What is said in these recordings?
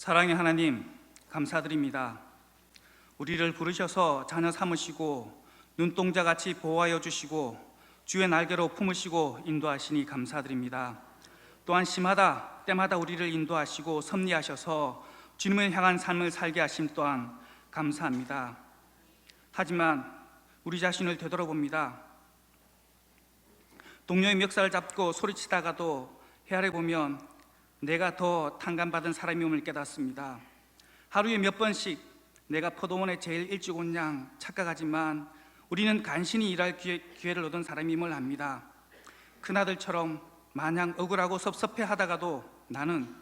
사랑의 하나님, 감사드립니다. 우리를 부르셔서 자녀 삼으시고 눈동자 같이 보호하여 주시고 주의 날개로 품으시고 인도하시니 감사드립니다. 또한 심하다 때마다 우리를 인도하시고 섭리하셔서 주님을 향한 삶을 살게 하심 또한 감사합니다. 하지만 우리 자신을 되돌아봅니다. 동료의 멱살을 잡고 소리치다가도 헤아려 보면 내가 더 탕감받은 사람임을 깨닫습니다. 하루에 몇 번씩 내가 포도원에 제일 일찍 온 양 착각하지만 우리는 간신히 일할 기회, 기회 를 얻은 사람임을 압니다. 큰아들처럼 마냥 억울하고 섭섭해 하다가도 나는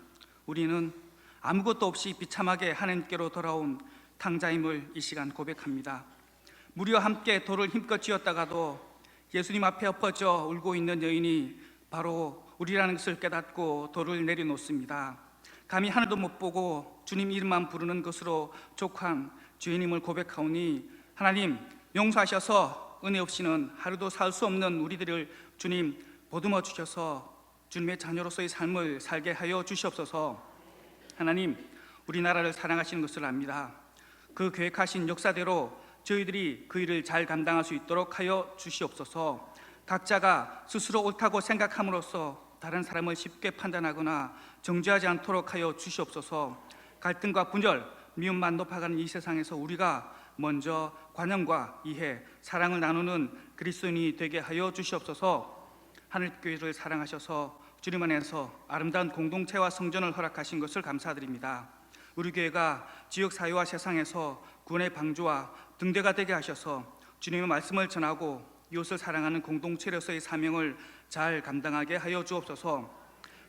우리는 아무것도 없이 비참하게 하나님께로 돌아온 탕자임을 이 시간 고백합니다. 무리와 함께 돌을 힘껏 쥐었다가도 예수님 앞에 엎어져 울고 있는 여인이 바로 우리라는 것을 깨닫고 돌을 내려놓습니다. 감히 하늘도 못 보고 주님 이름만 부르는 것으로 족한 주인임을 고백하오니 하나님 용서하셔서 은혜 없이는 하루도 살 수 없는 우리들을 주님 보듬어 주셔서 주님의 자녀로서의 삶을 살게 하여 주시옵소서. 하나님 우리나라를 사랑하시는 것을 압니다. 그 계획하신 역사대로 저희들이 그 일을 잘 감당할 수 있도록 하여 주시옵소서. 각자가 스스로 옳다고 생각함으로써 다른 사람을 쉽게 판단하거나 정죄하지 않도록 하여 주시옵소서. 갈등과 분열, 미움만 높아가는 이 세상에서 우리가 먼저 관념과 이해, 사랑을 나누는 그리스도인이 되게 하여 주시옵소서. 하늘교회를 사랑하셔서 주님 안에서 아름다운 공동체와 성전을 허락하신 것을 감사드립니다. 우리 교회가 지역 사회와 세상에서 구원의 방주와 등대가 되게 하셔서 주님의 말씀을 전하고 이웃을 사랑하는 공동체로서의 사명을 잘 감당하게 하여 주옵소서.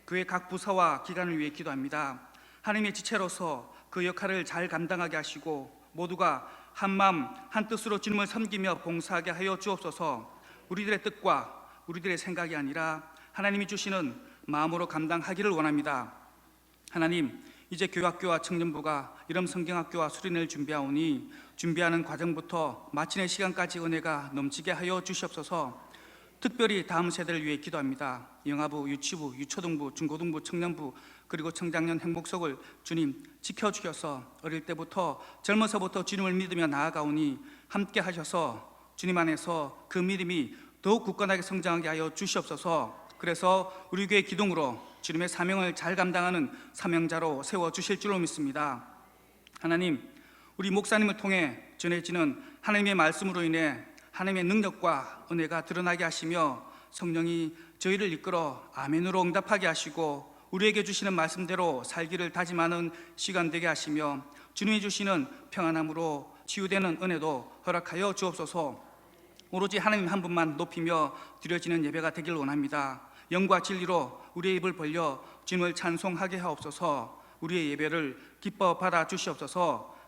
교회 각 부서와 기관을 위해 기도합니다. 하나님의 지체로서 그 역할을 잘 감당하게 하시고 모두가 한 마음 한 뜻으로 주님을 섬기며 봉사하게 하여 주옵소서. 우리들의 뜻과 우리들의 생각이 아니라 하나님이 주시는 마음으로 감당하기를 원합니다. 하나님, 이제 교학교와 청년부가 이름 성경학교와 수련을 준비하오니 준비하는 과정부터 마치는 시간까지 은혜가 넘치게 하여 주시옵소서. 특별히 다음 세대를 위해 기도합니다. 영아부, 유치부, 유초등부, 중고등부, 청년부 그리고 청장년 행복석을 주님 지켜 주셔서 어릴 때부터 젊어서부터 주님을 믿으며 나아가오니 함께 하셔서 주님 안에서 그 믿음이 더욱 굳건하게 성장하게 하여 주시옵소서. 그래서 우리 교회 기둥으로 주님의 사명을 잘 감당하는 사명자로 세워 주실 줄로 믿습니다. 하나님, 우리 목사님을 통해 전해지는 하나님의 말씀으로 인해 하나님의 능력과 은혜가 드러나게 하시며 성령이 저희를 이끌어 아멘으로 응답하게 하시고 우리에게 주시는 말씀대로 살기를 다짐하는 시간 되게 하시며 주님이 주시는 평안함으로 치유되는 은혜도 허락하여 주옵소서. 오로지 하나님 한 분만 높이며 드려지는 예배가 되길 원합니다. 영과 진리로 우리의 입을 벌려 주님을 찬송하게 하옵소서. 우리의 예배를 기뻐 받아 주시옵소서.